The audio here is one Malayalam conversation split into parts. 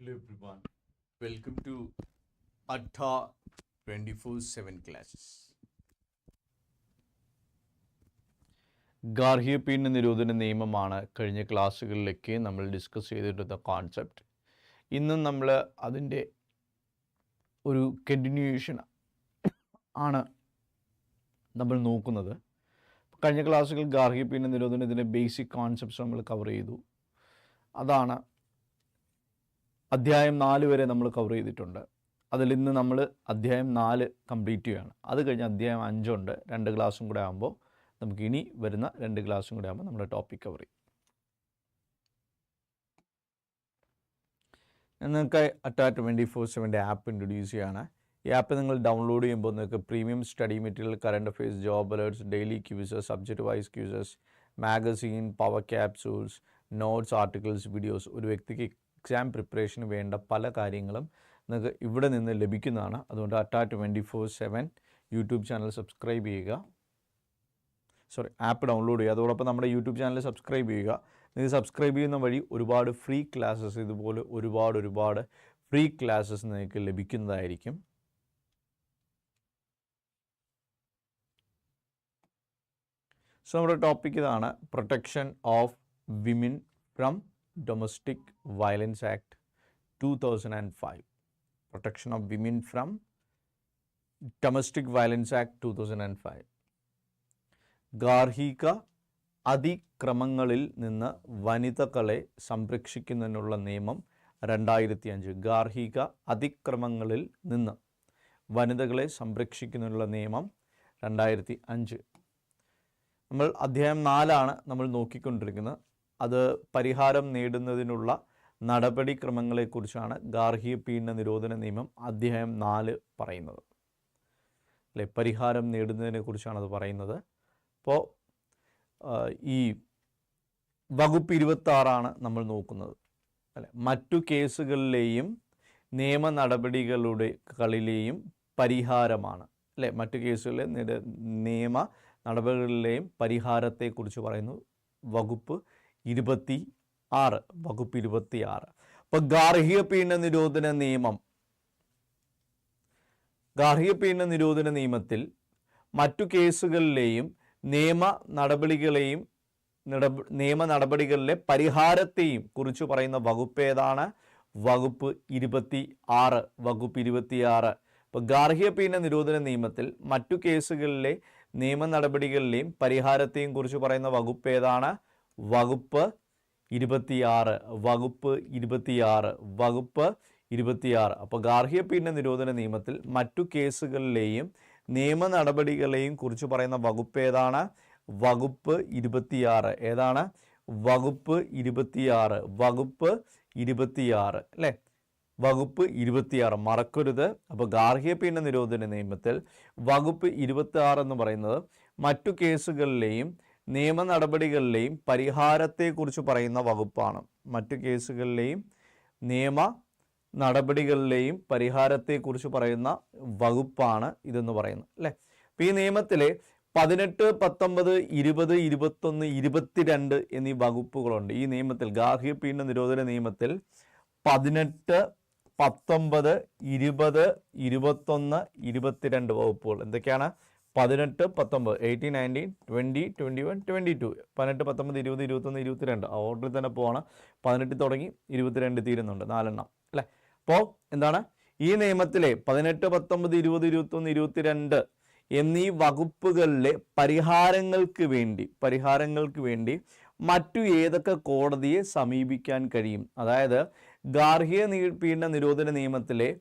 Hello everyone. Welcome to Atta 24/7 classes. ഗാർഹിക പീഡന നിരോധന നിയമമാണ് കഴിഞ്ഞ ക്ലാസ്സുകളിലേക്ക് നമ്മൾ ഡിസ്കസ് ചെയ്തിട്ടുള്ള കോൺസെപ്റ്റ് ഇന്നും നമ്മൾ അതിന്റെ ഒരു കണ്ടിന്യൂഷൻ ആണ് നമ്മൾ നോക്കുന്നത് കഴിഞ്ഞ ക്ലാസ്സുകൾ ഗാർഹിക പീഡന നിരോധനത്തിന്റെ ബേസിക് കോൺസെപ്റ്റ്സ് നമ്മൾ കവർ ചെയ്തു അതാണ് അധ്യായം നാല് വരെ നമ്മൾ കവർ ചെയ്തിട്ടുണ്ട്. അതിൽ ഇന്ന് നമ്മൾ അധ്യായം നാല് കംപ്ലീറ്റ് ചെയ്യുകയാണ്. അത് കഴിഞ്ഞ് അധ്യായം അഞ്ചുണ്ട്. രണ്ട് ക്ലാസ്സും കൂടെ ആകുമ്പോൾ നമുക്ക് ഇനി വരുന്ന രണ്ട് ക്ലാസ്സും കൂടെ ആകുമ്പോൾ നമ്മുടെ ടോപ്പിക് കവർ ചെയ്യും. നിങ്ങൾക്ക് അറ്റാ ട്വന്റി ഫോർ സെവന്റെ ആപ്പ് ഇൻട്രൊഡ്യൂസ് ചെയ്യുകയാണ്. ഈ ആപ്പ് നിങ്ങൾ ഡൗൺലോഡ് ചെയ്യുമ്പോൾ നിങ്ങൾക്ക് premium study material current affairs job alerts daily quizzes subject wise quizzes magazine power capsules notes articles videos ഒരു വ്യക്തിക്ക് എക്സാം പ്രിപ്പറേഷന് വേണ്ട പല കാര്യങ്ങളും നിങ്ങൾക്ക് ഇവിടെ നിന്ന് ലഭിക്കുന്നതാണ്. അതുകൊണ്ട് അറ്റാ twenty four seven YouTube channel subscribe ചെയ്യുക. സോറി ആപ്പ് ഡൗൺലോഡ് ചെയ്യുക. അതോടൊപ്പം നമ്മുടെ യൂട്യൂബ് ചാനൽ സബ്സ്ക്രൈബ് ചെയ്യുക. നിങ്ങൾ സബ്സ്ക്രൈബ് ചെയ്യുന്ന വഴി ഒരുപാട് ഫ്രീ ക്ലാസ്സസ് ഇതുപോലെ ഒരുപാട് ഒരുപാട് ഫ്രീ ക്ലാസ്സസ് നിങ്ങൾക്ക് ലഭിക്കുന്നതായിരിക്കും. സോ നമ്മുടെ ടോപ്പിക് ഇതാണ് protection of women from domestic violence act two thousand and five protection of Violence and five ഗാർഹിക അതിക്രമങ്ങളിൽ നിന്ന് വനിതകളെ സംരക്ഷിക്കുന്നതിനുള്ള നിയമം രണ്ടായിരത്തി അഞ്ച് ഗാർഹിക അതിക്രമങ്ങളിൽ നിന്ന് വനിതകളെ സംരക്ഷിക്കുന്നതിനുള്ള നിയമം രണ്ടായിരത്തി അഞ്ച് നമ്മൾ അധ്യായം നാലാണ് നമ്മൾ നോക്കിക്കൊണ്ടിരിക്കുന്നത്. അത് പരിഹാരം നേടുന്നതിനുള്ള നടപടിക്രമങ്ങളെക്കുറിച്ചാണ് ഗാർഹിക പീഡന നിരോധന നിയമം അധ്യായം നാല് പറയുന്നത്. അല്ലെ? പരിഹാരം നേടുന്നതിനെക്കുറിച്ചാണ് അത് പറയുന്നത് അപ്പോൾ ഈ വകുപ്പ് ഇരുപത്താറാണ് നമ്മൾ നോക്കുന്നത്. അല്ലെ? മറ്റു കേസുകളിലെയും നിയമ നടപടികളുടെ കളിലെയും പരിഹാരമാണ്. അല്ലെ? മറ്റു കേസുകളിലെ നിയമ നടപടികളിലെയും പരിഹാരത്തെക്കുറിച്ച് പറയുന്നു വകുപ്പ് ഇരുപത്തി ആറ് വകുപ്പ് ഇരുപത്തി ആറ് അപ്പോൾ ഗാർഹിക പീഡന നിരോധന നിയമം. ഗാർഹിക പീഡന നിരോധന നിയമത്തിൽ മറ്റു കേസുകളിലെയും നിയമ നടപടികളെയും നടപ- നിയമ നടപടികളിലെ പരിഹാരത്തെയും കുറിച്ച് പറയുന്ന വകുപ്പ് ഏതാണ്? വകുപ്പ് ഇരുപത്തി ആറ് വകുപ്പ് ഇരുപത്തിയാറ്. ഇപ്പോൾ ഗാർഹിക പീഡന നിരോധന നിയമത്തിൽ മറ്റു കേസുകളിലെ നിയമ നടപടികളിലെയും പരിഹാരത്തെയും കുറിച്ച് പറയുന്ന വകുപ്പ് ഏതാണ്? വകുപ്പ് ഇരുപത്തിയാറ് വകുപ്പ് ഇരുപത്തിയാറ് വകുപ്പ് ഇരുപത്തിയാറ്. അപ്പോൾ ഗാർഹിക പീഡന നിരോധന നിയമത്തിൽ മറ്റു കേസുകളിലെയും നിയമ നടപടികളെയും കുറിച്ച് പറയുന്ന വകുപ്പ് ഏതാണ്? വകുപ്പ് ഇരുപത്തിയാറ്. ഏതാണ്? വകുപ്പ് ഇരുപത്തിയാറ്. വകുപ്പ് ഇരുപത്തിയാറ്. അല്ലേ? വകുപ്പ് ഇരുപത്തിയാറ്. മറക്കരുത്. അപ്പോൾ ഗാർഹിക പീഡന നിരോധന നിയമത്തിൽ വകുപ്പ് ഇരുപത്തി ആറ് എന്ന് പറയുന്നത് മറ്റു കേസുകളിലെയും നിയമ നടപടികളിലെയും പരിഹാരത്തെക്കുറിച്ച് പറയുന്ന വകുപ്പാണ്. മറ്റു കേസുകളിലെയും നിയമ നടപടികളിലെയും പരിഹാരത്തെക്കുറിച്ച് പറയുന്ന വകുപ്പാണ് ഇതെന്ന് പറയുന്നത് അല്ലേ? അപ്പോൾ ഈ നിയമത്തിലെ പതിനെട്ട് പത്തൊമ്പത് ഇരുപത് ഇരുപത്തൊന്ന് ഇരുപത്തിരണ്ട് എന്നീ വകുപ്പുകളുണ്ട്. ഈ നിയമത്തിൽ ഗാർഹിക പീഡന നിരോധന നിയമത്തിൽ പതിനെട്ട് പത്തൊമ്പത് ഇരുപത് ഇരുപത്തൊന്ന് ഇരുപത്തിരണ്ട് വകുപ്പുകൾ എന്തൊക്കെയാണ്? പതിനെട്ട് പത്തൊമ്പത് eighteen nineteen twenty twenty one twenty two പതിനെട്ട് പത്തൊമ്പത് ഇരുപത് ഇരുപത്തൊന്ന് ഇരുപത്തിരണ്ട്. ആ ഓർഡറിൽ തന്നെ പോവാണ്. പതിനെട്ട് തുടങ്ങി ഇരുപത്തിരണ്ട് തീരുന്നുണ്ട്. നാലെണ്ണം. അല്ലേ? അപ്പോൾ എന്താണ്? ഈ നിയമത്തിലെ പതിനെട്ട് പത്തൊമ്പത് ഇരുപത് ഇരുപത്തൊന്ന് ഇരുപത്തിരണ്ട് എന്നീ വകുപ്പുകളിലെ പരിഹാരങ്ങൾക്ക് വേണ്ടി പരിഹാരങ്ങൾക്ക് വേണ്ടി മറ്റു ഏതൊക്കെ കോടതിയെ സമീപിക്കാൻ കഴിയും? അതായത് ഗാർഹിക നീ- പീഡന നിരോധന നിയമത്തിലെ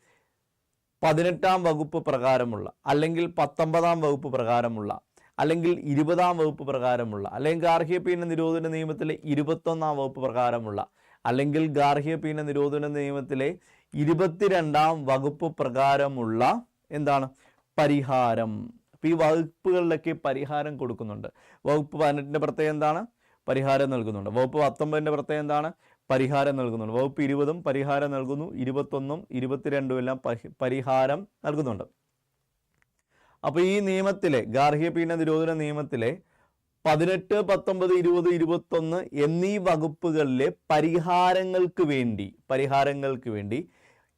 പതിനെട്ടാം വകുപ്പ് പ്രകാരമുള്ള അല്ലെങ്കിൽ പത്തൊമ്പതാം വകുപ്പ് പ്രകാരമുള്ള അല്ലെങ്കിൽ ഇരുപതാം വകുപ്പ് പ്രകാരമുള്ള അല്ലെങ്കിൽ ഗാർഹിക പീഡന നിരോധന നിയമത്തിലെ ഇരുപത്തൊന്നാം വകുപ്പ് പ്രകാരമുള്ള അല്ലെങ്കിൽ ഗാർഹിക പീഡന നിരോധന നിയമത്തിലെ ഇരുപത്തിരണ്ടാം വകുപ്പ് പ്രകാരമുള്ള എന്താണ്? പരിഹാരം. ഈ വകുപ്പുകളിലൊക്കെ പരിഹാരം കൊടുക്കുന്നുണ്ട്. വകുപ്പ് പതിനെട്ടിന്റെ പ്രത്യേകം എന്താണ്? പരിഹാരം നൽകുന്നുണ്ട്. വകുപ്പ് പത്തൊമ്പതിന്റെ പ്രത്യേകം എന്താണ്? പരിഹാരം നൽകുന്നുണ്ട്. വകുപ്പ് ഇരുപതും പരിഹാരം നൽകുന്നു. ഇരുപത്തൊന്നും ഇരുപത്തിരണ്ടും എല്ലാം പരിഹാരം നൽകുന്നുണ്ട്. അപ്പോൾ ഈ നിയമത്തിലെ ഗാർഹിക പീഡന നിരോധന നിയമത്തിലെ പതിനെട്ട് പത്തൊമ്പത് ഇരുപത് ഇരുപത്തൊന്ന് എന്നീ വകുപ്പുകളിലെ പരിഹാരങ്ങൾക്ക് വേണ്ടി പരിഹാരങ്ങൾക്ക് വേണ്ടി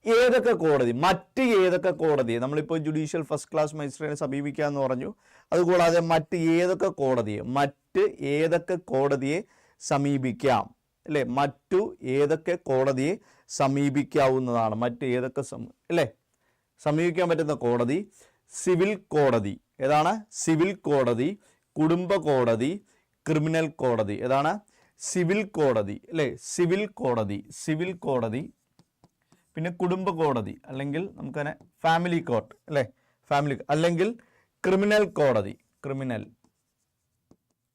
ഏതൊക്കെ കോടതി മറ്റ് ഏതൊക്കെ കോടതിയെ നമ്മളിപ്പോൾ ജുഡീഷ്യൽ ഫസ്റ്റ് ക്ലാസ് മജിസ്ട്രേറ്റിനെ സമീപിക്കാമെന്ന് പറഞ്ഞു. അതുകൂടാതെ മറ്റ് ഏതൊക്കെ കോടതിയെ മറ്റ് ഏതൊക്കെ കോടതിയെ സമീപിക്കാം. അല്ലേ? മറ്റു ഏതൊക്കെ കോടതിയെ സമീപിക്കാവുന്നതാണ്? മറ്റ് ഏതൊക്കെ അല്ലേ? സമീപിക്കാൻ പറ്റുന്ന കോടതി സിവിൽ കോടതി. ഏതാണ്? സിവിൽ കോടതി കുടുംബ കോടതി ക്രിമിനൽ കോടതി. ഏതാണ്? സിവിൽ കോടതി അല്ലേ? സിവിൽ കോടതി സിവിൽ കോടതി പിന്നെ കുടുംബ കോടതി അല്ലെങ്കിൽ നമുക്കതിനെ ഫാമിലി കോർട്ട് അല്ലേ? ഫാമിലി അല്ലെങ്കിൽ ക്രിമിനൽ കോടതി ക്രിമിനൽ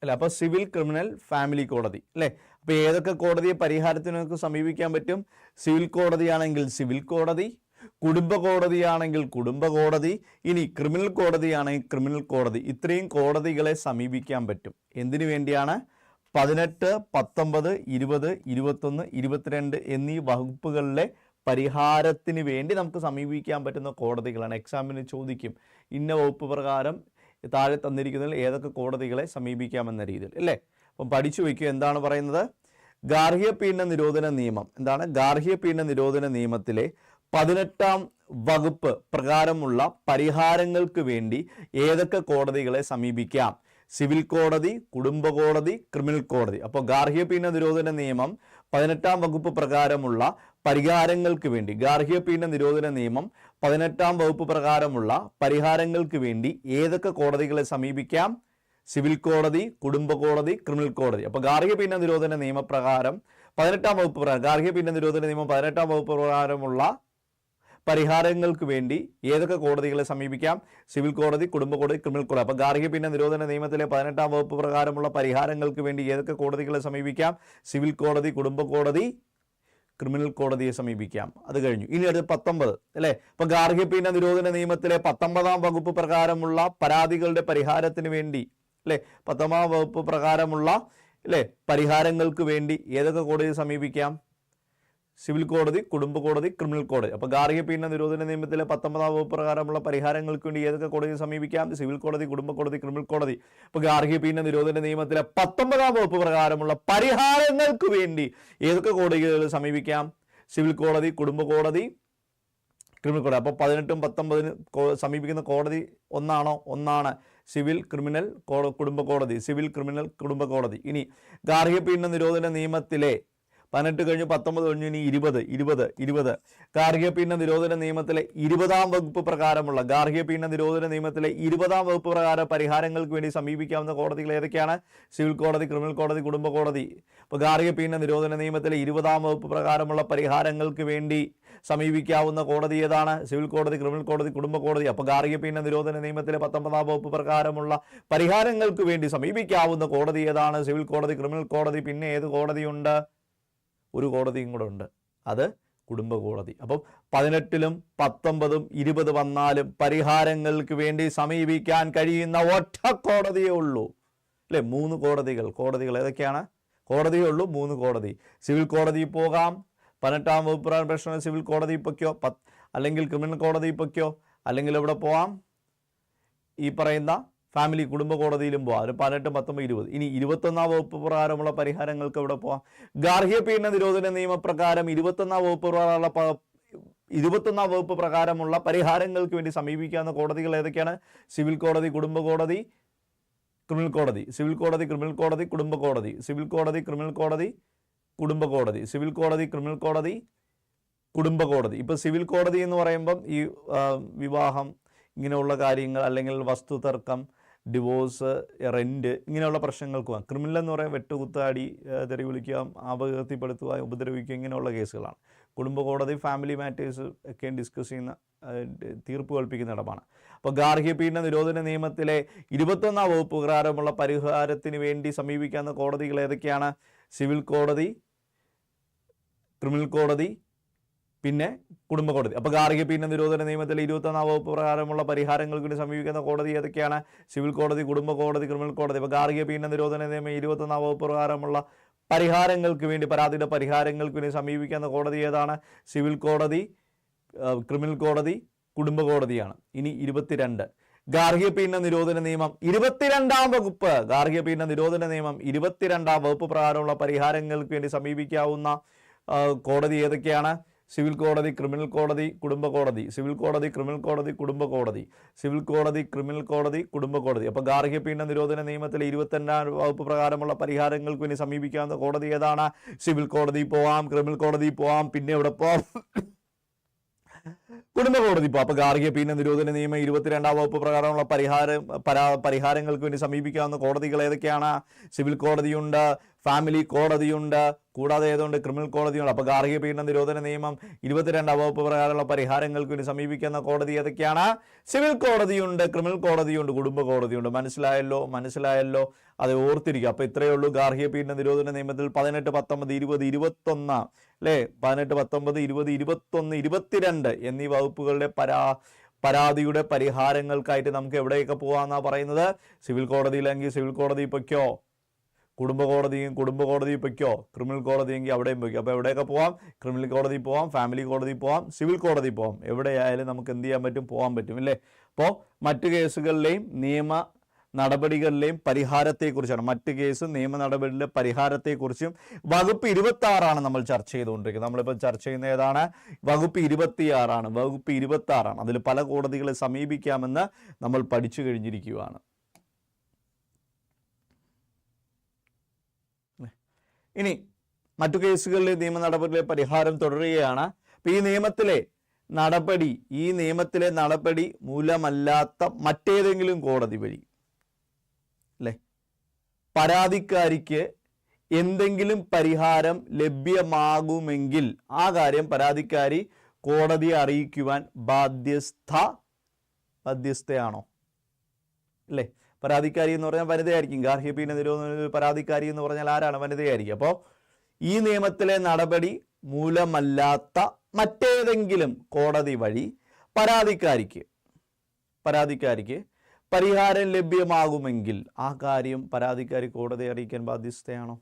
അല്ല? അപ്പോൾ സിവിൽ ക്രിമിനൽ ഫാമിലി കോടതി അല്ലേ? അപ്പോൾ ഏതൊക്കെ കോടതിയെ പരിഹാരത്തിനൊക്കെ സമീപിക്കാൻ പറ്റും? സിവിൽ കോടതിയാണെങ്കിൽ സിവിൽ കോടതി കുടുംബ കോടതിയാണെങ്കിൽ കുടുംബ കോടതി ഇനി ക്രിമിനൽ കോടതിയാണെങ്കിൽ ക്രിമിനൽ കോടതി. ഇത്രയും കോടതികളെ സമീപിക്കാൻ പറ്റും. എന്തിനു വേണ്ടിയാണ്? പതിനെട്ട് പത്തൊമ്പത് ഇരുപത് ഇരുപത്തൊന്ന് ഇരുപത്തിരണ്ട് എന്നീ വകുപ്പുകളിലെ പരിഹാരത്തിന് വേണ്ടി നമുക്ക് സമീപിക്കാൻ പറ്റുന്ന കോടതികളാണ്. എക്സാമിന് ചോദിക്കും. ഇന്ന വകുപ്പ് പ്രകാരം താഴെ തന്നിരിക്കുന്നതിൽ ഏതൊക്കെ കോടതികളെ സമീപിക്കാമെന്ന രീതിയിൽ അല്ലേ? അപ്പം പഠിച്ചു വയ്ക്കുക. എന്താണ് പറയുന്നത്? ഗാർഹിക പീഡന നിരോധന നിയമം. എന്താണ്? ഗാർഹിക പീഡന നിരോധന നിയമത്തിലെ പതിനെട്ടാം വകുപ്പ് പ്രകാരമുള്ള പരിഹാരങ്ങൾക്ക് വേണ്ടി ഏതൊക്കെ കോടതികളെ സമീപിക്കാം? സിവിൽ കോടതി കുടുംബ കോടതി ക്രിമിനൽ കോടതി. അപ്പോൾ ഗാർഹിക പീഡന നിരോധന നിയമം പതിനെട്ടാം വകുപ്പ് പ്രകാരമുള്ള പരിഹാരങ്ങൾക്ക് വേണ്ടി ഗാർഹിക പീഡന നിരോധന നിയമം പതിനെട്ടാം വകുപ്പ് പ്രകാരമുള്ള പരിഹാരങ്ങൾക്ക് വേണ്ടി ഏതൊക്കെ കോടതികളെ സമീപിക്കാം? സിവിൽ കോടതി കുടുംബ കോടതി ക്രിമിനൽ കോടതി. അപ്പോൾ ഗാർഹിക പീഡന നിരോധന നിയമപ്രകാരം പതിനെട്ടാം വകുപ്പ് പ്രകാരം ഗാർഹിക പീഡന നിരോധന നിയമം പതിനെട്ടാം വകുപ്പ് പ്രകാരമുള്ള പരിഹാരങ്ങൾക്ക് വേണ്ടി ഏതൊക്കെ കോടതികളെ സമീപിക്കാം? സിവിൽ കോടതി കുടുംബ കോടതി ക്രിമിനൽ കോടതി. അപ്പോൾ ഗാർഹിക പീഡന നിരോധന നിയമത്തിലെ പതിനെട്ടാം വകുപ്പ് പ്രകാരമുള്ള പരിഹാരങ്ങൾക്ക് വേണ്ടി ഏതൊക്കെ കോടതികളെ സമീപിക്കാം? സിവിൽ കോടതി കുടുംബ കോടതി ക്രിമിനൽ കോടതിയെ സമീപിക്കാം. അത് കഴിഞ്ഞു. ഇനി അടുത്ത് പത്തൊമ്പത് അല്ലേ? ഇപ്പൊ ഗാർഹിക പീഡന നിരോധന നിയമത്തിലെ പത്തൊമ്പതാം വകുപ്പ് പ്രകാരമുള്ള പരാതികളുടെ പരിഹാരത്തിന് വേണ്ടി അല്ലേ പത്തൊമ്പതാം വകുപ്പ് പ്രകാരമുള്ള അല്ലേ പരിഹാരങ്ങൾക്ക് വേണ്ടി ഏതൊക്കെ കോടതിയെ സമീപിക്കാം? സിവിൽ കോടതി കുടുംബ കോടതി ക്രിമിനൽ കോടതി. അപ്പോൾ ഗാർഹിക പീഡന നിരോധന നിയമത്തിലെ പത്തൊമ്പതാം വകുപ്പ് പ്രകാരമുള്ള പരിഹാരങ്ങൾക്ക് വേണ്ടി ഏതൊക്കെ കോടതിയെ സമീപിക്കാം? സിവിൽ കോടതി കുടുംബ കോടതി ക്രിമിനൽ കോടതി. അപ്പോൾ ഗാർഹിക പീഡന നിരോധന നിയമത്തിലെ പത്തൊമ്പതാം വകുപ്പ് പ്രകാരമുള്ള പരിഹാരങ്ങൾക്ക് വേണ്ടി ഏതൊക്കെ കോടതികളിൽ സമീപിക്കാം? സിവിൽ കോടതി കുടുംബ കോടതി ക്രിമിനൽ കോടതി. അപ്പോൾ പതിനെട്ടും പത്തൊമ്പതിന് സമീപിക്കുന്ന കോടതി ഒന്നാണോ? ഒന്നാണ്. സിവിൽ ക്രിമിനൽ കുടുംബ കോടതി സിവിൽ ക്രിമിനൽ കുടുംബ കോടതി. ഇനി ഗാർഹിക പീഡന നിരോധന നിയമത്തിലെ പതിനെട്ട് കഴിഞ്ഞ് പത്തൊമ്പത് കഴിഞ്ഞു ഇനി ഇരുപത് ഇരുപത് ഇരുപത്. ഗാർഹിക പീഡന നിരോധന നിയമത്തിലെ ഇരുപതാം വകുപ്പ് പ്രകാരമുള്ള ഗാർഹിക പീഡന നിരോധന നിയമത്തിലെ ഇരുപതാം വകുപ്പ് പ്രകാര പരിഹാരങ്ങൾക്ക് വേണ്ടി സമീപിക്കാവുന്ന കോടതികൾ ഏതൊക്കെയാണ്? സിവിൽ കോടതി ക്രിമിനൽ കോടതി കുടുംബ കോടതി. ഇപ്പോൾ ഗാർഹിക പീഡന നിരോധന നിയമത്തിലെ ഇരുപതാം വകുപ്പ് പ്രകാരമുള്ള പരിഹാരങ്ങൾക്ക് വേണ്ടി സമീപിക്കാവുന്ന കോടതി ഏതാണ്? സിവിൽ കോടതി ക്രിമിനൽ കോടതി കുടുംബ കോടതി. അപ്പോൾ ഗാർഹിക പീഡന നിരോധന നിയമത്തിലെ പത്തൊമ്പതാം വകുപ്പ് പ്രകാരമുള്ള പരിഹാരങ്ങൾക്ക് വേണ്ടി സമീപിക്കാവുന്ന കോടതി ഏതാണ്? സിവിൽ കോടതി ക്രിമിനൽ കോടതി പിന്നെ ഏത് കോടതിയുണ്ട്? ഒരു കോടതിയും കൂടെ ഉണ്ട്. അത് കുടുംബ കോടതി. അപ്പം പതിനെട്ടിലും പത്തൊമ്പതും ഇരുപത് വന്നാലും പരിഹാരങ്ങൾക്ക് വേണ്ടി സമീപിക്കാൻ കഴിയുന്ന ഒറ്റ കോടതിയേ ഉള്ളൂ. അല്ലേ? മൂന്ന് കോടതികൾ. കോടതികൾ ഏതൊക്കെയാണ്? കോടതിയേ ഉള്ളൂ മൂന്ന് കോടതി. സിവിൽ കോടതിയിൽ പോകാം. പതിനെട്ടാം വകുപ്പ് പ്രശ്നം സിവിൽ കോടതി പൊയ്ക്കോ? അല്ലെങ്കിൽ ക്രിമിനൽ കോടതി പൊയ്ക്കോ? അല്ലെങ്കിൽ എവിടെ പോവാം? ഈ പറയുന്ന ഫാമിലി കുടുംബ കോടതിയിലും പോവാം. ഒരു പതിനെട്ട് പത്തൊമ്പത് ഇരുപത്. ഇനി ഇരുപത്തൊന്നാം വകുപ്പ് പ്രകാരമുള്ള പരിഹാരങ്ങൾക്ക് ഇവിടെ പോവാം. ഗാർഹിക പീഡന നിരോധന നിയമപ്രകാരം ഇരുപത്തൊന്നാം വകുപ്പ് പ്രകാരമുള്ള ഇരുപത്തൊന്നാം വകുപ്പ് പ്രകാരമുള്ള പരിഹാരങ്ങൾക്ക് വേണ്ടി സമീപിക്കാവുന്ന കോടതികൾ ഏതൊക്കെയാണ്? സിവിൽ കോടതി കുടുംബ കോടതി ക്രിമിനൽ കോടതി. സിവിൽ കോടതി ക്രിമിനൽ കോടതി കുടുംബ കോടതി. സിവിൽ കോടതി ക്രിമിനൽ കോടതി കുടുംബ കോടതി. സിവിൽ കോടതി ക്രിമിനൽ കോടതി കുടുംബ കോടതി. ഇപ്പോൾ സിവിൽ കോടതി എന്ന് പറയുമ്പം ഈ വിവാഹം ഇങ്ങനെയുള്ള കാര്യങ്ങൾ അല്ലെങ്കിൽ വസ്തു തർക്കം ഡിവോഴ്സ് റെന്റ് ഇങ്ങനെയുള്ള പ്രശ്നങ്ങൾക്ക് പോകാം ക്രിമിനൽ എന്ന് പറയാൻ വെട്ടുകുത്താടി തെറി വിളിക്കുക അപകീർത്തിപ്പെടുത്തുക ഉപദ്രവിക്കുക ഇങ്ങനെയുള്ള കേസുകളാണ്. കുടുംബ കോടതി ഫാമിലി മാറ്റേഴ്സ് ഒക്കെ ഡിസ്കസ് ചെയ്യുന്ന തീർപ്പ് കൽപ്പിക്കുന്ന ഇടമാണ്. അപ്പോൾ ഗാർഹിക പീഡന നിരോധന നിയമത്തിലെ ഇരുപത്തൊന്നാം വകുപ്പ് പ്രകാരമുള്ള പരിഹാരത്തിന് വേണ്ടി സമീപിക്കാവുന്ന കോടതികൾ ഏതൊക്കെയാണ്? സിവിൽ കോടതി ക്രിമിനൽ കോടതി പിന്നെ കുടുംബ കോടതി. അപ്പോൾ ഗാർഹിക പീഡന നിരോധന നിയമത്തിലെ ഇരുപത്തൊന്നാം വകുപ്പ് പ്രകാരമുള്ള പരിഹാരങ്ങൾക്ക് സമീപിക്കുന്ന കോടതി ഏതൊക്കെയാണ്? സിവിൽ കോടതി കുടുംബ കോടതി ക്രിമിനൽ കോടതി. അപ്പോൾ ഗാർഹിക പീഡന നിരോധന നിയമം ഇരുപത്തൊന്നാം വകുപ്പ് പ്രകാരമുള്ള പരിഹാരങ്ങൾക്ക് വേണ്ടി പരാതിയുടെ പരിഹാരങ്ങൾക്ക് വേണ്ടി സമീപിക്കുന്ന കോടതി ഏതാണ്? സിവിൽ കോടതി ക്രിമിനൽ കോടതി കുടുംബ കോടതിയാണ്. ഇനി ഇരുപത്തിരണ്ട്. ഗാർഹിക പീഡന നിരോധന നിയമം ഇരുപത്തിരണ്ടാം വകുപ്പ്. ഗാർഹിക പീഡന നിരോധന നിയമം ഇരുപത്തിരണ്ടാം വകുപ്പ് പ്രകാരമുള്ള പരിഹാരങ്ങൾക്ക് വേണ്ടി സമീപിക്കാവുന്ന കോടതി ഏതൊക്കെയാണ്? സിവിൽ കോടതി ക്രിമിനൽ കോടതി കുടുംബ കോടതി. സിവിൽ കോടതി ക്രിമിനൽ കോടതി കുടുംബ കോടതി. സിവിൽ കോടതി ക്രിമിനൽ കോടതി കുടുംബ കോടതി. അപ്പോൾ ഗാർഹിക പീഡന നിരോധന നിയമത്തിലെ ഇരുപത്തിരണ്ടാം വകുപ്പ് പ്രകാരമുള്ള പരിഹാരങ്ങൾക്ക് വേണ്ടി സമീപിക്കാവുന്ന കോടതി ഏതാണ്? സിവിൽ കോടതി പോവാം ക്രിമിനൽ കോടതി പോവാം പിന്നെ എവിടെ പോവാം? കുടുംബ കോടതി ഇപ്പോൾ അപ്പോൾ ഗാർഹിക പീഡന നിരോധന നിയമം ഇരുപത്തിരണ്ടാം വകുപ്പ് പ്രകാരമുള്ള പരിഹാരം പരാ പരിഹാരങ്ങൾക്ക് വേണ്ടി സമീപിക്കാവുന്ന കോടതികൾ ഏതൊക്കെയാണ്? സിവിൽ കോടതിയുണ്ട് ഫാമിലി കോടതിയുണ്ട് കൂടാതെ ഏതുകൊണ്ട് ക്രിമിനൽ കോടതിയുണ്ട് അപ്പോൾ ഗാർഹിക പീഡന നിരോധന നിയമം ഇരുപത്തിരണ്ടാം വകുപ്പ് പ്രകാരമുള്ള പരിഹാരങ്ങൾക്ക് വേണ്ടി സമീപിക്കുന്ന കോടതി ഏതൊക്കെയാണ്? സിവിൽ കോടതിയുണ്ട് ക്രിമിനൽ കോടതിയുണ്ട് കുടുംബ കോടതിയുണ്ട് മനസ്സിലായല്ലോ മനസ്സിലായല്ലോ. അത് ഓർത്തിരിക്കുക. അപ്പോൾ ഇത്രയേ ഉള്ളൂ ഗാർഹിക പീഡന നിരോധന നിയമത്തിൽ പതിനെട്ട് പത്തൊമ്പത് ഇരുപത് ഇരുപത്തൊന്ന് അല്ലേ? പതിനെട്ട് പത്തൊമ്പത് ഇരുപത് ഇരുപത്തൊന്ന് ഇരുപത്തിരണ്ട് എന്നീ വകുപ്പുകളുടെ പരാ പരാതിയുടെ പരിഹാരങ്ങൾക്കായിട്ട് നമുക്ക് എവിടെയൊക്കെ പോകാമെന്നാണ് പറയുന്നത്? സിവിൽ കോടതിയിലെങ്കിൽ സിവിൽ കോടതി പൊയ്ക്കോ. കുടുംബ കോടതിയും കുടുംബ കോടതി പൊയ്ക്കോ. ക്രിമിനൽ കോടതിയെങ്കിൽ അവിടെയും പൊയ്ക്കോ. അപ്പോൾ എവിടെയൊക്കെ പോവാം? ക്രിമിനൽ കോടതി പോവാം ഫാമിലി കോടതി പോവാം സിവിൽ കോടതി പോവാം. എവിടെയായാലും നമുക്ക് എന്ത് ചെയ്യാൻ പറ്റും? പോകാൻ പറ്റും അല്ലേ? അപ്പോൾ മറ്റു കേസുകളിലെയും നിയമ നടപടികളിലെയും പരിഹാരത്തെക്കുറിച്ചാണ്. മറ്റ് കേസ് നിയമ നടപടിയിലെ പരിഹാരത്തെക്കുറിച്ചും വകുപ്പ് ഇരുപത്തി ആറാണ് നമ്മൾ ചർച്ച ചെയ്തുകൊണ്ടിരിക്കുന്നത്. നമ്മളിപ്പോൾ ചർച്ച ചെയ്യുന്ന ഏതാണ്? വകുപ്പ് ഇരുപത്തിയാറാണ്. വകുപ്പ് ഇരുപത്തി ആറാണ് അതിൽ പല കോടതികളെ സമീപിക്കാമെന്ന് നമ്മൾ പഠിച്ചു കഴിഞ്ഞിരിക്കുകയാണ്. ഇനി മറ്റു കേസുകളിലെ നിയമ നടപടിയിലെ പരിഹാരം തുടരുകയാണ്. അപ്പം ഈ നിയമത്തിലെ നടപടി ഈ നിയമത്തിലെ നടപടി മൂലമല്ലാത്ത മറ്റേതെങ്കിലും കോടതി വഴി അല്ലേ? പരാതിക്കാരിക്ക് എന്തെങ്കിലും പരിഹാരം ലഭ്യമാകുമെങ്കിൽ ആ കാര്യം പരാതിക്കാരി കോടതിയെ അറിയിക്കുവാൻ ബാധ്യസ്ഥ ബാധ്യസ്ഥയാണോ? അല്ലേ? പരാതിക്കാരി എന്ന് പറഞ്ഞാൽ വനിതയായിരിക്കും. ഗാർഹിക പീഡന നിരോധന പരാതിക്കാരി എന്ന് പറഞ്ഞാൽ ആരാണ്? വനിതയായിരിക്കും. അപ്പോൾ ഈ നിയമത്തിലെ നടപടി മൂലമല്ലാത്ത മറ്റേതെങ്കിലും കോടതി വഴി പരാതിക്കാരിക്ക് പരാതിക്കാരിക്ക് പരിഹാരം ലഭ്യമാകുമെങ്കിൽ ആ കാര്യം പരാതിക്കാരി കോടതി അറിയിക്കാൻ ബാധ്യസ്ഥയാണോ?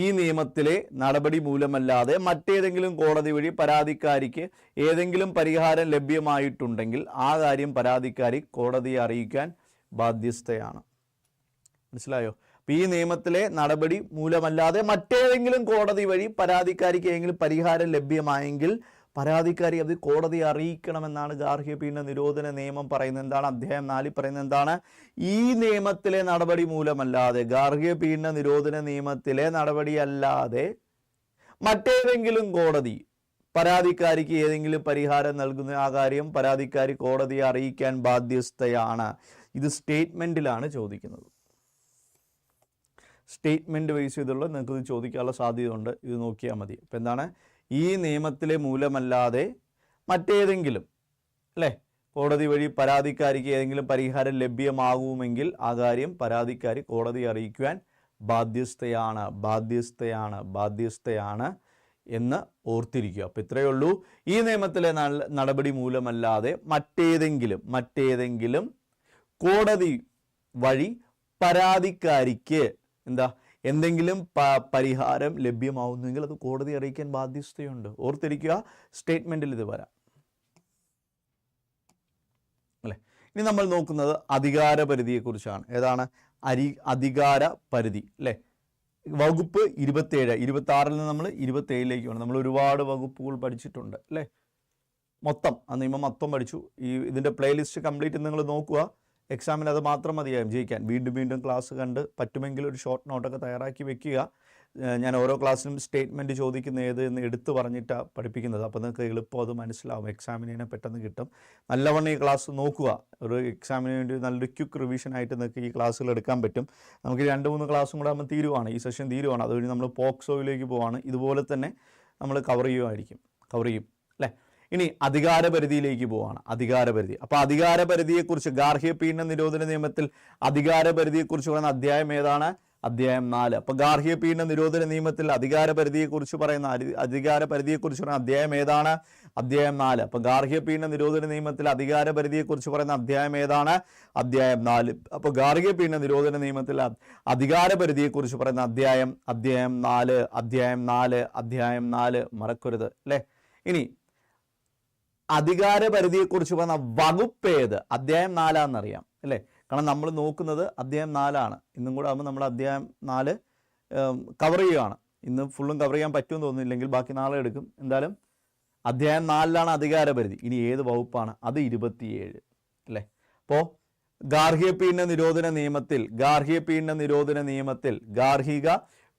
ഈ നിയമത്തിലെ നടപടി മൂലമല്ലാതെ മറ്റേതെങ്കിലും കോടതി വഴി പരാതിക്കാരിക്ക് ഏതെങ്കിലും പരിഹാരം ലഭ്യമായിട്ടുണ്ടെങ്കിൽ ആ കാര്യം പരാതിക്കാരി കോടതിയെ അറിയിക്കാൻ ബാധ്യസ്ഥയാണ്. മനസ്സിലായോ? അപ്പോൾ ഈ നിയമത്തിലെ നടപടി മൂലമല്ലാതെ മറ്റേതെങ്കിലും കോടതി വഴി പരാതിക്കാരിക്ക് ഏതെങ്കിലും പരിഹാരം ലഭ്യമായെങ്കിൽ പരാതിക്കാരി അത് കോടതിയെ അറിയിക്കണമെന്നാണ് ഗാർഹിക പീഡന നിരോധന നിയമം പറയുന്നത്. എന്താണ് അധ്യായം നാലിൽ പറയുന്നത്? എന്താണ്? ഈ നിയമത്തിലെ നടപടി മൂലമല്ലാതെ ഗാർഹിക പീഡന നിരോധന നിയമത്തിലെ നടപടിയല്ലാതെ മറ്റേതെങ്കിലും കോടതി പരാതിക്കാരിക്ക് ഏതെങ്കിലും പരിഹാരം നൽകുന്ന ആ കാര്യം പരാതിക്കാരി കോടതിയെ അറിയിക്കാൻ ബാധ്യസ്ഥയാണ്. ഇത് സ്റ്റേറ്റ്മെന്റിലാണ് ചോദിക്കുന്നത്. സ്റ്റേറ്റ്മെന്റ് ബേസ് ചെയ്തുള്ള നിങ്ങൾക്ക് ഇത് ചോദിക്കാനുള്ള സാധ്യതയുണ്ട്. ഇത് നോക്കിയാൽ മതി. അപ്പോൾ എന്താണ്? ഈ നിയമത്തിലെ മൂലമല്ലാതെ മറ്റേതെങ്കിലും അല്ലേ? കോടതി വഴി പരാതിക്കാരിക്ക് ഏതെങ്കിലും പരിഹാരം ലഭ്യമാകുമെങ്കിൽ ആ കാര്യം പരാതിക്കാരി കോടതി അറിയിക്കുവാൻ ബാധ്യസ്ഥയാണ് ബാധ്യസ്ഥയാണ് ബാധ്യസ്ഥയാണ് എന്ന് ഓർത്തിരിക്കുക. അപ്പോൾ ഇത്രയേ ഉള്ളൂ. ഈ നിയമത്തിലെ നടപടി മൂലമല്ലാതെ മറ്റേതെങ്കിലും മറ്റേതെങ്കിലും കോടതി വഴി പരാതിക്കാരിക്ക് എന്താ എന്തെങ്കിലും പരിഹാരം ലഭ്യമാവുന്നെങ്കിൽ അത് കോടതി അറിയിക്കാൻ ബാധ്യസ്ഥയുണ്ട്. ഓർത്തിരിക്കുക സ്റ്റേറ്റ്മെന്റിൽ ഇത് വരാം. അല്ലേ? ഇനി നമ്മൾ നോക്കുന്നത് അധികാര പരിധിയെക്കുറിച്ചാണ് ഏതാണ്? അരി അധികാര പരിധി അല്ലേ? വകുപ്പ് ഇരുപത്തേഴ് ഇരുപത്തി ആറിൽ നിന്ന് നമ്മൾ ഇരുപത്തേഴിലേക്ക് വേണം. നമ്മൾ ഒരുപാട് വകുപ്പുകൾ പഠിച്ചിട്ടുണ്ട് അല്ലേ? മൊത്തം ആ നിയമം മൊത്തം പഠിച്ചു. ഈ ഇതിന്റെ പ്ലേലിസ്റ്റ് കംപ്ലീറ്റ് നിങ്ങൾ നോക്കുക. എക്സാമിന് അത് മാത്രം മതിയാകും. ജയിക്കാൻ. വീണ്ടും വീണ്ടും ക്ലാസ് കണ്ട് പറ്റുമെങ്കിൽ ഒരു ഷോർട്ട് നോട്ടൊക്കെ തയ്യാറാക്കി വെക്കുക. ഞാൻ ഓരോ ക്ലാസ്സിലും സ്റ്റേറ്റ്മെന്റ് ചോദിക്കുന്ന ഏത് എന്ന് എടുത്ത് പറഞ്ഞിട്ടാണ് പഠിപ്പിക്കുന്നത്. അപ്പോൾ നിങ്ങൾക്ക് എളുപ്പം അത് മനസ്സിലാവും. എക്സാമിനെ പെട്ടെന്ന് കിട്ടും. നല്ലവണ്ണം ഈ ക്ലാസ് നോക്കുക. ഒരു എക്സാമിന് വേണ്ടി നല്ലൊരു ക്യുക്ക് റിവിഷൻ ആയിട്ട് നിങ്ങൾക്ക് ഈ ക്ലാസ്സുകൾ എടുക്കാൻ പറ്റും. നമുക്ക് രണ്ട് മൂന്ന് ക്ലാസ്സും കൂടെ ആകുമ്പോൾ തീരുവാണ്. ഈ സെഷൻ തീരുവാണ്. അതുവഴി നമ്മൾ പോക്സോയിലേക്ക് പോവാണ്. ഇതുപോലെ തന്നെ നമ്മൾ കവർ ചെയ്യുമായിരിക്കും കവർ ചെയ്യും. ഇനി അധികാരപരിധിയിലേക്ക് പോവാണ്. അധികാരപരിധി. അപ്പോൾ അധികാരപരിധിയെക്കുറിച്ച് ഗാർഹിക പീഡന നിരോധന നിയമത്തിൽ അധികാരപരിധിയെക്കുറിച്ച് പറയുന്ന അധ്യായം ഏതാണ്? അധ്യായം നാല്. അപ്പോൾ ഗാർഹിക പീഡന നിരോധന നിയമത്തിൽ അധികാരപരിധിയെക്കുറിച്ച് പറയുന്ന അധി- അധികാരപരിധിയെക്കുറിച്ച് പറയുന്ന അധ്യായം ഏതാണ്? അധ്യായം നാല്. അപ്പോൾ ഗാർഹിക പീഡന നിരോധന നിയമത്തിൽ അധികാരപരിധിയെക്കുറിച്ച് പറയുന്ന അധ്യായം ഏതാണ്? അധ്യായം നാല്. അപ്പോൾ ഗാർഹിക പീഡന നിരോധന നിയമത്തിൽ അധികാരപരിധിയെക്കുറിച്ച് പറയുന്ന അധ്യായം അധ്യായം നാല് അധ്യായം നാല് അധ്യായം നാല്. മറക്കരുത് അല്ലേ? ഇനി അധികാര പരിധിയെക്കുറിച്ച് പറഞ്ഞ വകുപ്പ് ഏത്? അധ്യായം നാലാണെന്നറിയാം അല്ലേ? കാരണം നമ്മൾ നോക്കുന്നത് അധ്യായം നാലാണ്. ഇന്നും കൂടെ ആകുമ്പോൾ നമ്മൾ അധ്യായം നാല് കവർ ചെയ്യുകയാണ് ഇന്ന് ഫുള്ളും കവർ ചെയ്യാൻ പറ്റുമെന്ന് തോന്നുന്നില്ലെങ്കിൽ ബാക്കി നാളെ എടുക്കും. എന്തായാലും അധ്യായം നാലിലാണ് അധികാരപരിധി. ഇനി ഏത് വകുപ്പാണ്? അത് ഇരുപത്തിയേഴ് അല്ലേ? അപ്പോൾ ഗാർഹിക പീഡന നിരോധന നിയമത്തിൽ ഗാർഹിക പീഡന നിരോധന നിയമത്തിൽ ഗാർഹിക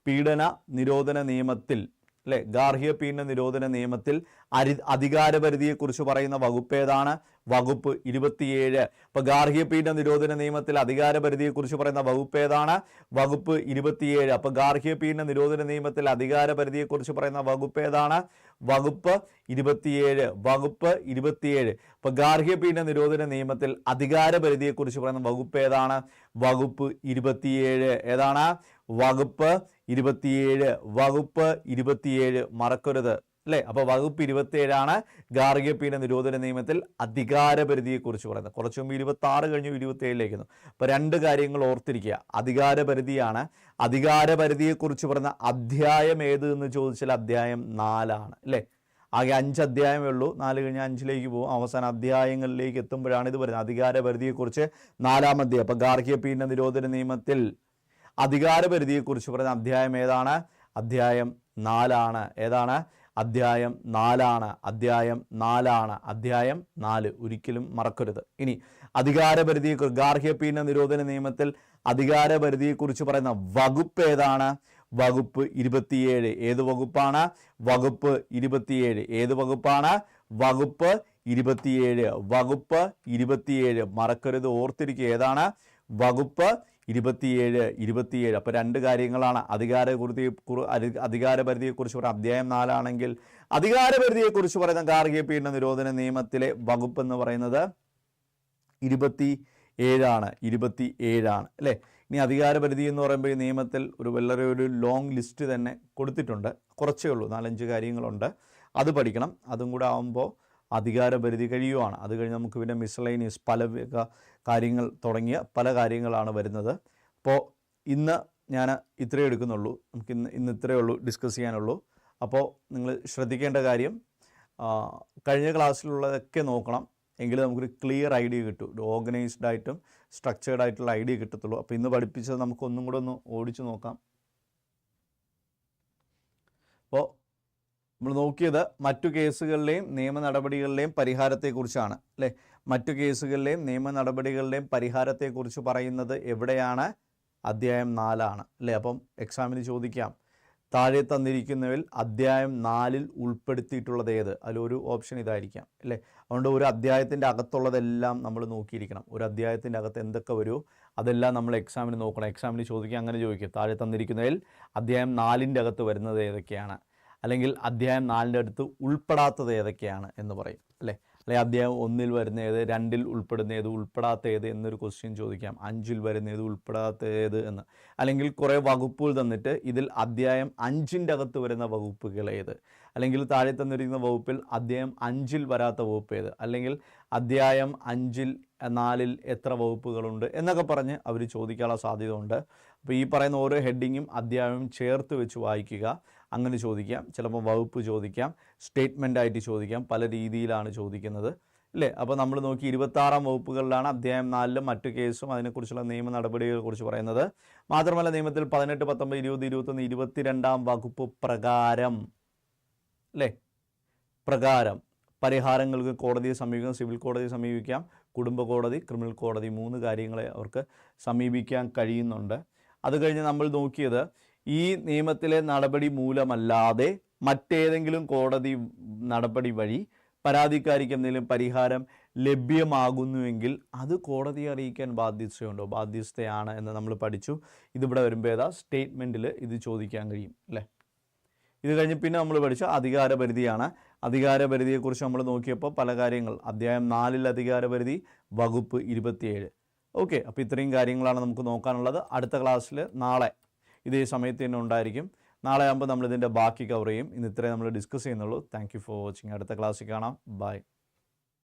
പീഡന നിരോധന നിയമത്തിൽ അല്ലെ ഗാർഹിക പീഡന നിരോധന നിയമത്തിൽ അരി അധികാരപരിധിയെക്കുറിച്ച് പറയുന്ന വകുപ്പ് ഏതാണ്? വകുപ്പ് ഇരുപത്തിയേഴ്. ഇപ്പൊ ഗാർഹിക പീഡന നിരോധന നിയമത്തിൽ അധികാരപരിധിയെക്കുറിച്ച് പറയുന്ന വകുപ്പ് ഏതാണ്? വകുപ്പ് ഇരുപത്തിയേഴ്. അപ്പോൾ ഗാർഹിക പീഡന നിരോധന നിയമത്തിൽ അധികാരപരിധിയെക്കുറിച്ച് പറയുന്ന വകുപ്പ് ഏതാണ്? വകുപ്പ് ഇരുപത്തിയേഴ്. വകുപ്പ് ഇരുപത്തിയേഴ്. ഇപ്പൊ ഗാർഹിക പീഡന നിരോധന നിയമത്തിൽ അധികാരപരിധിയെക്കുറിച്ച് പറയുന്ന വകുപ്പ് ഏതാണ്? വകുപ്പ് ഇരുപത്തിയേഴ്. ഏതാണ്? വകുപ്പ് ഇരുപത്തിയേഴ് വകുപ്പ് ഇരുപത്തിയേഴ് മറക്കരുത് അല്ലേ? അപ്പോൾ വകുപ്പ് ഇരുപത്തിയേഴാണ് ഗാർഹിക പീഡന നിരോധന നിയമത്തിൽ അധികാരപരിധിയെക്കുറിച്ച് പറയുന്നത്. കുറച്ച് മുമ്പ് ഇരുപത്തി ആറ് കഴിഞ്ഞു ഇരുപത്തിയേഴിലേക്കുന്നു. അപ്പോൾ രണ്ട് കാര്യങ്ങൾ ഓർത്തിരിക്കുക. അധികാരപരിധിയാണ്. അധികാരപരിധിയെക്കുറിച്ച് പറയുന്ന അധ്യായം ഏത് എന്ന് ചോദിച്ചാൽ അധ്യായം നാലാണ് അല്ലേ? ആകെ അഞ്ച് അധ്യായമേ ഉള്ളൂ. നാല് കഴിഞ്ഞ് അഞ്ചിലേക്ക് പോകും. അവസാന അധ്യായങ്ങളിലേക്ക് എത്തുമ്പോഴാണ് ഇത് പറയുന്നത് അധികാരപരിധിയെക്കുറിച്ച് നാലാം അധ്യായം. അപ്പം ഗാർഹിക പീഡന നിരോധന നിയമത്തിൽ അധികാരപരിധിയെക്കുറിച്ച് പറയുന്ന അധ്യായം ഏതാണ്? അധ്യായം നാലാണ്. ഏതാണ്? അധ്യായം നാലാണ്. അധ്യായം നാലാണ്. അധ്യായം നാല്. ഒരിക്കലും മറക്കരുത്. ഇനി അധികാരപരിധിയെ ഗാർഹിക നിരോധന നിയമത്തിൽ അധികാരപരിധിയെക്കുറിച്ച് പറയുന്ന വകുപ്പ് ഏതാണ്? വകുപ്പ് ഇരുപത്തിയേഴ്. ഏത് വകുപ്പാണ്? വകുപ്പ് ഇരുപത്തിയേഴ്. ഏത് വകുപ്പാണ്? വകുപ്പ് ഇരുപത്തിയേഴ്. വകുപ്പ് ഇരുപത്തിയേഴ്. മറക്കരുത്. ഓർത്തിരിക്കുക. ഏതാണ്? വകുപ്പ് ഇരുപത്തിയേഴ് ഇരുപത്തിയേഴ്. അപ്പോൾ രണ്ട് കാര്യങ്ങളാണ്. അധികാരപരിധി അധികാരപരിധിയെക്കുറിച്ച് പറയുന്ന അധ്യായം നാലാണെങ്കിൽ അധികാരപരിധിയെക്കുറിച്ച് പറയുന്ന ഗാർഹിക പീഡന നിരോധന നിയമത്തിലെ വകുപ്പ് എന്ന് പറയുന്നത് ഇരുപത്തി ഏഴാണ് ഇരുപത്തി ഏഴാണ് അല്ലേ? ഇനി അധികാരപരിധി എന്ന് പറയുമ്പോൾ ഈ നിയമത്തിൽ ഒരു വളരെ ഒരു ലോങ് ലിസ്റ്റ് തന്നെ കൊടുത്തിട്ടുണ്ട്. കുറച്ചേ ഉള്ളൂ നാലഞ്ച് കാര്യങ്ങളുണ്ട്. അത് പഠിക്കണം. അതും കൂടെ ആകുമ്പോൾ അധികാരപരിധി കഴിയുവാണ്. അത് കഴിഞ്ഞ് നമുക്ക് പിന്നെ മിസ്ലൈനിയസ് പല കാര്യങ്ങൾ തുടങ്ങിയ പല കാര്യങ്ങളാണ് വരുന്നത്. അപ്പോൾ ഇന്ന് ഞാൻ ഇത്രയേ എടുക്കുന്നുള്ളൂ. നമുക്ക് ഇന്ന് ഇന്ന് ഇത്രയേ ഉള്ളൂ ഡിസ്കസ് ചെയ്യാനുള്ളൂ. അപ്പോൾ നിങ്ങൾ ശ്രദ്ധിക്കേണ്ട കാര്യം കഴിഞ്ഞ ക്ലാസ്സിലുള്ളതൊക്കെ നോക്കണം. എങ്കിൽ നമുക്കൊരു ക്ലിയർ ഐഡിയ കിട്ടും. ഒരു ഓർഗനൈസ്ഡ് ആയിട്ടും സ്ട്രക്ചേർഡ് ആയിട്ടുള്ള ഐഡിയ കിട്ടത്തുള്ളൂ. അപ്പോൾ ഇന്ന് പഠിപ്പിച്ചത് നമുക്കൊന്നും കൂടെ ഒന്ന് ഓടിച്ചു നോക്കാം. അപ്പോൾ നമ്മൾ നോക്കിയത് മറ്റു കേസുകളിലെയും നിയമ നടപടികളിലെയും പരിഹാരത്തെക്കുറിച്ചാണ് അല്ലേ? മറ്റു കേസുകളിലെയും നിയമ നടപടികളുടെയും പരിഹാരത്തെക്കുറിച്ച് പറയുന്നത് എവിടെയാണ്? അധ്യായം നാലാണ് അല്ലേ? അപ്പം എക്സാമിന് ചോദിക്കാം. താഴെ തന്നിരിക്കുന്നവയിൽ അധ്യായം നാലിൽ ഉൾപ്പെടുത്തിയിട്ടുള്ളത് ഏത്? അതിലൊരു ഓപ്ഷൻ ഇതായിരിക്കാം അല്ലേ? അതുകൊണ്ട് ഒരു അധ്യായത്തിന്റെ അകത്തുള്ളതെല്ലാം നമ്മൾ നോക്കിയിരിക്കണം. ഒരു അധ്യായത്തിന്റെ അകത്ത് എന്തൊക്കെ വരുമോ അതെല്ലാം നമ്മൾ എക്സാമിന് നോക്കണം. എക്സാമിന് ചോദിക്കുക അങ്ങനെ ചോദിക്കുക താഴെ തന്നിരിക്കുന്നതിൽ അധ്യായം നാലിന്റെ അകത്ത് വരുന്നത് ഏതൊക്കെയാണ്? അല്ലെങ്കിൽ അധ്യായം നാലിന്റെ അടുത്ത് ഉൾപ്പെടാത്തത് ഏതൊക്കെയാണ് എന്ന് പറയും അല്ലേ? അല്ലെ അധ്യായം ഒന്നിൽ വരുന്ന ഏത് രണ്ടിൽ ഉൾപ്പെടുന്ന ഏത് ഉൾപ്പെടാത്ത ഏത് എന്നൊരു ക്വസ്റ്റ്യൻ ചോദിക്കാം. അഞ്ചിൽ വരുന്ന ഏത് ഉൾപ്പെടാത്ത ഏത് എന്ന്. അല്ലെങ്കിൽ കുറേ വകുപ്പുകൾ തന്നിട്ട് ഇതിൽ അധ്യായം അഞ്ചിന്റെ അകത്ത് വരുന്ന വകുപ്പുകൾ ഏത്? അല്ലെങ്കിൽ താഴെ തന്നിരിക്കുന്ന വകുപ്പിൽ അധ്യായം അഞ്ചിൽ വരാത്ത വകുപ്പ് ഏത്? അല്ലെങ്കിൽ അധ്യായം അഞ്ചിൽ നാലിൽ എത്ര വകുപ്പുകളുണ്ട് എന്നൊക്കെ പറഞ്ഞ് അവർ ചോദിക്കാനുള്ള സാധ്യത ഉണ്ട് അപ്പോൾ ഈ പറയുന്ന ഓരോ ഹെഡിങ്ങും അധ്യായവും ചേർത്ത് വെച്ച് വായിക്കുക. അങ്ങനെ ചോദിക്കാം. ചിലപ്പോൾ വകുപ്പ് ചോദിക്കാം. സ്റ്റേറ്റ്മെന്റ് ആയിട്ട് ചോദിക്കാം. പല രീതിയിലാണ് ചോദിക്കുന്നത്. അല്ലേ അപ്പോൾ നമ്മൾ നോക്കി ഇരുപത്താറാം വകുപ്പുകളിലാണ് അധ്യായം നാലിലും മറ്റു കേസും അതിനെക്കുറിച്ചുള്ള നിയമ നടപടികളെ കുറിച്ച് പറയുന്നത്. മാത്രമല്ല നിയമത്തിൽ പതിനെട്ട് പത്തൊമ്പത് ഇരുപത് ഇരുപത്തൊന്ന് ഇരുപത്തിരണ്ടാം വകുപ്പ് പ്രകാരം അല്ലേ പ്രകാരം പരിഹാരങ്ങൾക്ക് കോടതിയെ സമീപിക്കാം സിവിൽ കോടതിയെ സമീപിക്കാം കുടുംബ കോടതി ക്രിമിനൽ കോടതി മൂന്ന് കാര്യങ്ങളെ അവർക്ക് സമീപിക്കാൻ കഴിയുന്നുണ്ട്. അത് കഴിഞ്ഞ് നമ്മൾ നോക്കിയത് ഈ നിയമത്തിലെ നടപടി മൂലമല്ലാതെ മറ്റേതെങ്കിലും കോടതി നടപടി വഴി പരാതിക്കാരിക്ക് എന്തെങ്കിലും പരിഹാരം ലഭ്യമാകുന്നുവെങ്കിൽ അത് കോടതിയെ അറിയിക്കാൻ ബാധ്യതയുണ്ടോ? ബാധ്യസ്ഥയാണ് എന്ന് നമ്മൾ പഠിച്ചു. ഇതിവിടെ വരുമ്പോൾ ഏതാ? സ്റ്റേറ്റ്മെന്റിൽ ഇത് ചോദിക്കാൻ കഴിയും അല്ലേ? ഇത് കഴിഞ്ഞ് പിന്നെ നമ്മൾ പഠിച്ച അധികാരപരിധിയാണ്. അധികാരപരിധിയെക്കുറിച്ച് നമ്മൾ നോക്കിയപ്പോൾ പല കാര്യങ്ങൾ. അധ്യായം നാലിൽ അധികാരപരിധി വകുപ്പ് ഇരുപത്തിയേഴ്. ഓക്കെ അപ്പോൾ ഇത്രയും കാര്യങ്ങളാണ് നമുക്ക് നോക്കാനുള്ളത്. അടുത്ത ക്ലാസ്സിൽ നാളെ ഇതേ സമയത്ത് തന്നെ ഉണ്ടായിരിക്കും. നാളെ ആകുമ്പോൾ നമ്മളിതിന്റെ ബാക്കി കവർ ചെയ്യും. ഇന്ന് ഇത്രയും നമ്മൾ ഡിസ്കസ് ചെയ്യുന്നുള്ളൂ. താങ്ക് ഫോർ വാച്ചിങ് അടുത്ത ക്ലാസ്സിൽ കാണാം. ബൈ